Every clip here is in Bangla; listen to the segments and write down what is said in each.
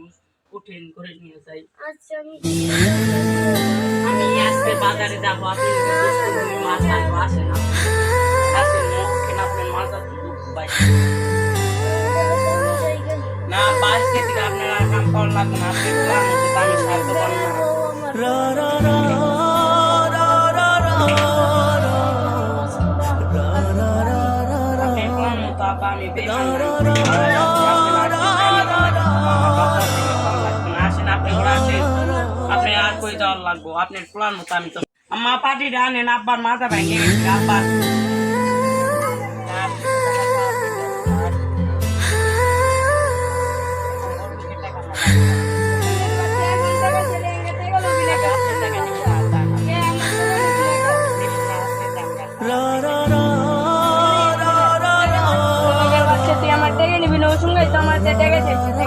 মানুষ কঠিন করে নিয়ে যাই আচ্ছা আমি আমি আজকে বাজারে যাবো আপনি বুঝতে পারবেন মাছ আনবো আসেন আপনি আসেন মুখেন আপনার মাছ ভাই না বাস থেকে আপনার আর কাম করার লাগবে না আপনি প্ল্যান মতো আমি সাহায্য করবো না আপনি প্ল্যান মতো আপা আমি আর কই যাওয়ার লাগবো? আপনার প্ল্যান মতো আমি তো আম্মা পাটি আনেন আব্বার মাথা ভেঙে গেছে আব্বার।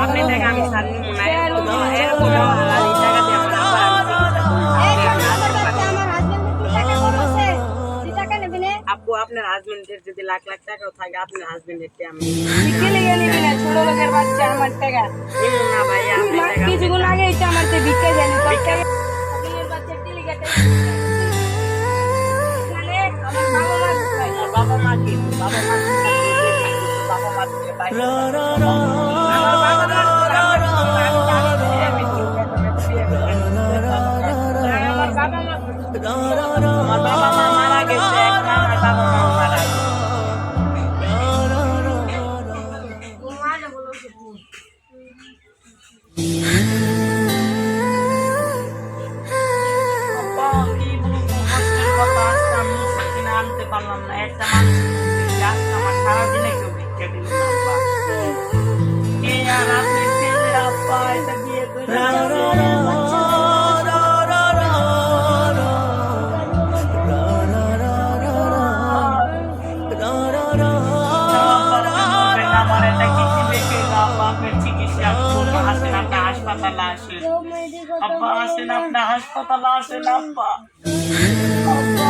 আপনি দেখে নিব না। এরকম এরকম হালালি টাকা হাজবেন্ডের যদি লাখ লাখ টাকাও থাকে আপনার হাজবেন্ডের আমি নিব না ভাই আমার টাকা কিছুক্ষণ আগে এটা আমার তো বিকে জানি আমার বাবা মা বাবা মা কি? বাবা মা বাবা বাইরে একটা মানুষ আজকে আমার সারাদিনে কেউ ভিক্ষা দিল না, আব্বা। কে আর আপনার ছেলে, আব্বা, এটা বিয়ে করে আনছে। আমার এটা কিছু দেখে আব্বা, আপনার চিকিৎসা করবো। আসেন, আপনি হাসপাতালে আসেন। আব্বা আসেন আপনি হাসপাতালে আসেন আব্বা আব্বা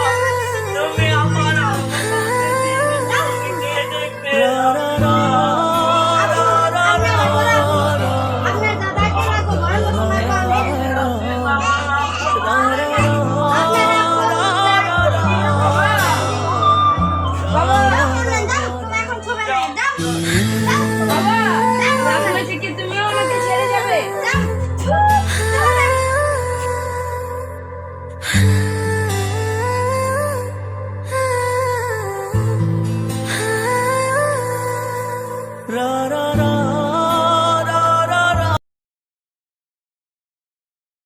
Não me